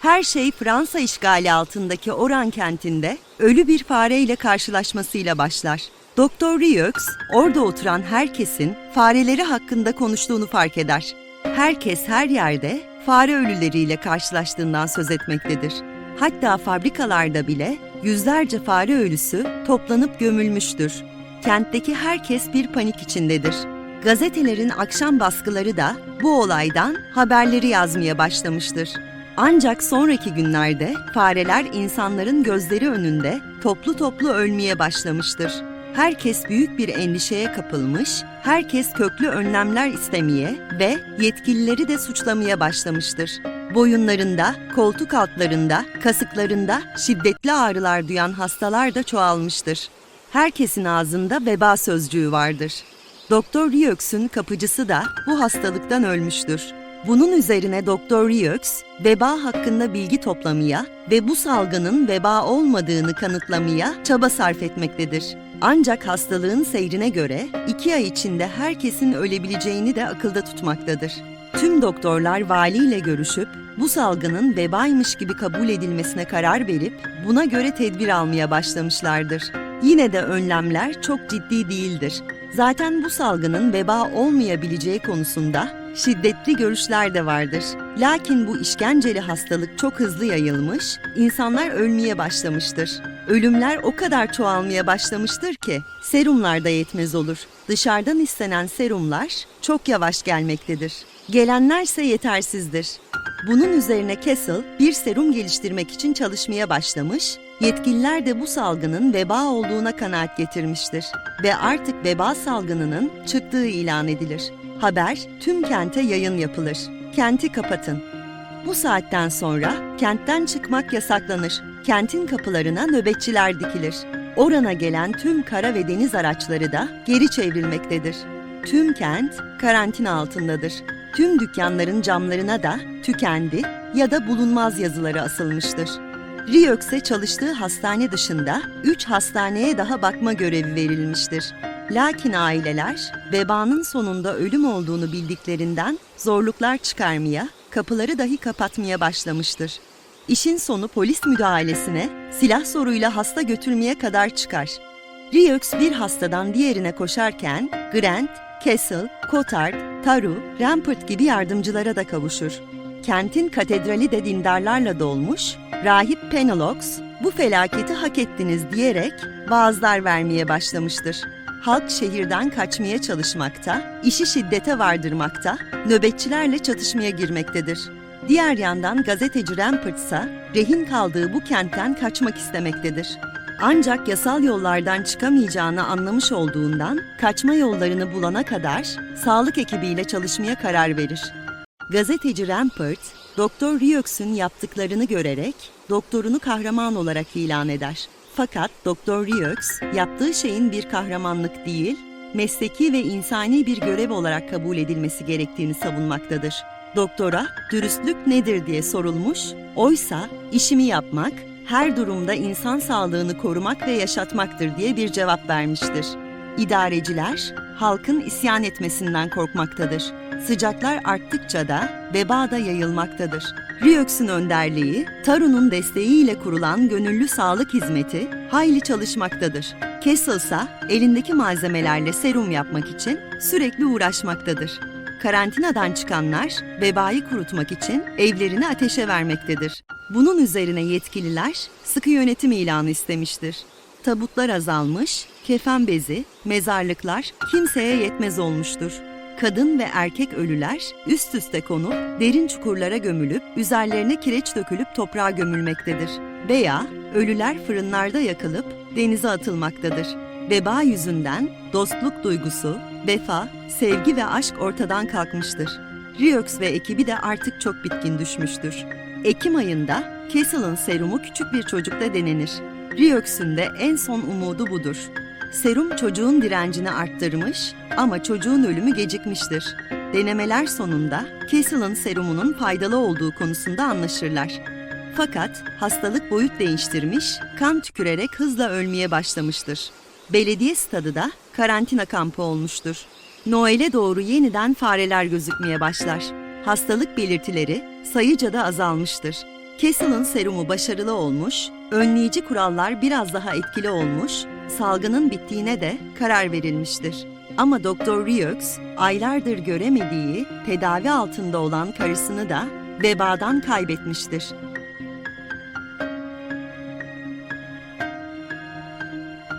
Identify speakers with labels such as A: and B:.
A: Her şey Fransa işgali altındaki Oran kentinde ölü bir fareyle karşılaşmasıyla başlar. Doktor Rieux, orada oturan herkesin fareleri hakkında konuştuğunu fark eder. Herkes her yerde fare ölüleriyle karşılaştığından söz etmektedir. Hatta fabrikalarda bile yüzlerce fare ölüsü toplanıp gömülmüştür. Kentteki herkes bir panik içindedir. Gazetelerin akşam baskıları da bu olaydan haberleri yazmaya başlamıştır. Ancak sonraki günlerde fareler insanların gözleri önünde toplu toplu ölmeye başlamıştır. Herkes büyük bir endişeye kapılmış, herkes köklü önlemler istemeye ve yetkilileri de suçlamaya başlamıştır. Boyunlarında, koltuk altlarında, kasıklarında şiddetli ağrılar duyan hastalar da çoğalmıştır. Herkesin ağzında veba sözcüğü vardır. Doktor Rieux'ün kapıcısı da bu hastalıktan ölmüştür. Bunun üzerine Doktor Rieux, veba hakkında bilgi toplamaya ve bu salgının veba olmadığını kanıtlamaya çaba sarf etmektedir. Ancak hastalığın seyrine göre iki ay içinde herkesin ölebileceğini de akılda tutmaktadır. Tüm doktorlar valiyle görüşüp bu salgının vebaymış gibi kabul edilmesine karar verip buna göre tedbir almaya başlamışlardır. Yine de önlemler çok ciddi değildir. Zaten bu salgının veba olmayabileceği konusunda şiddetli görüşler de vardır. Lakin bu işkenceli hastalık çok hızlı yayılmış, insanlar ölmeye başlamıştır. Ölümler o kadar çoğalmaya başlamıştır ki serumlar da yetmez olur. Dışarıdan istenen serumlar çok yavaş gelmektedir. Gelenlerse yetersizdir. Bunun üzerine Kessel bir serum geliştirmek için çalışmaya başlamış, yetkililer de bu salgının veba olduğuna kanaat getirmiştir ve artık veba salgınının çıktığı ilan edilir. Haber tüm kente yayın yapılır. Kenti kapatın. Bu saatten sonra kentten çıkmak yasaklanır. Kentin kapılarına nöbetçiler dikilir. Orana gelen tüm kara ve deniz araçları da geri çevrilmektedir. Tüm kent karantina altındadır. Tüm dükkanların camlarına da tükendi ya da bulunmaz yazıları asılmıştır. Rieux'e çalıştığı hastane dışında 3 hastaneye daha bakma görevi verilmiştir. Lakin aileler vebanın sonunda ölüm olduğunu bildiklerinden zorluklar çıkarmaya, kapıları dahi kapatmaya başlamıştır. İşin sonu polis müdahalesine, silah soruyla hasta götürmeye kadar çıkar. Rieux bir hastadan diğerine koşarken Grant, Kessel, Cotard, Taru, Rampart gibi yardımcılara da kavuşur. Kentin katedrali de dindarlarla dolmuş, rahip Penelox bu felaketi hak ettiniz diyerek vaazlar vermeye başlamıştır. Halk şehirden kaçmaya çalışmakta, işi şiddete vardırmakta, nöbetçilerle çatışmaya girmektedir. Diğer yandan gazeteci Rampart ise rehin kaldığı bu kentten kaçmak istemektedir. Ancak yasal yollardan çıkamayacağını anlamış olduğundan kaçma yollarını bulana kadar sağlık ekibiyle çalışmaya karar verir. Gazeteci Rampart, Doktor Rieux'ün yaptıklarını görerek doktorunu kahraman olarak ilan eder. Fakat Doktor Rieux yaptığı şeyin bir kahramanlık değil, mesleki ve insani bir görev olarak kabul edilmesi gerektiğini savunmaktadır. Doktora dürüstlük nedir diye sorulmuş, oysa işimi yapmak, her durumda insan sağlığını korumak ve yaşatmaktır diye bir cevap vermiştir. İdareciler halkın isyan etmesinden korkmaktadır. Sıcaklar arttıkça da veba da yayılmaktadır. Rieux'ün önderliği, Taru'nun desteğiyle kurulan gönüllü sağlık hizmeti hayli çalışmaktadır. Kessel ise elindeki malzemelerle serum yapmak için sürekli uğraşmaktadır. Karantinadan çıkanlar vebayı kurutmak için evlerini ateşe vermektedir. Bunun üzerine yetkililer sıkı yönetim ilanı istemiştir. Tabutlar azalmış, kefen bezi, mezarlıklar kimseye yetmez olmuştur. Kadın ve erkek ölüler üst üste konup derin çukurlara gömülüp üzerlerine kireç dökülüp toprağa gömülmektedir. Veya ölüler fırınlarda yakılıp denize atılmaktadır. Veba yüzünden dostluk duygusu, vefa, sevgi ve aşk ortadan kalkmıştır. Rieux ve ekibi de artık çok bitkin düşmüştür. Ekim ayında Kessel'ın serumu küçük bir çocukta denenir. Rieux'ün de en son umudu budur. Serum çocuğun direncini arttırmış ama çocuğun ölümü gecikmiştir. Denemeler sonunda Kessel'ın serumunun faydalı olduğu konusunda anlaşırlar. Fakat hastalık boyut değiştirmiş, kan tükürerek hızla ölmeye başlamıştır. Belediye stadı da karantina kampı olmuştur. Noel'e doğru yeniden fareler gözükmeye başlar. Hastalık belirtileri sayıca da azalmıştır. Castle'ın serumu başarılı olmuş, önleyici kurallar biraz daha etkili olmuş, salgının bittiğine de karar verilmiştir. Ama Doktor Rieux aylardır göremediği, tedavi altında olan karısını da vebadan kaybetmiştir.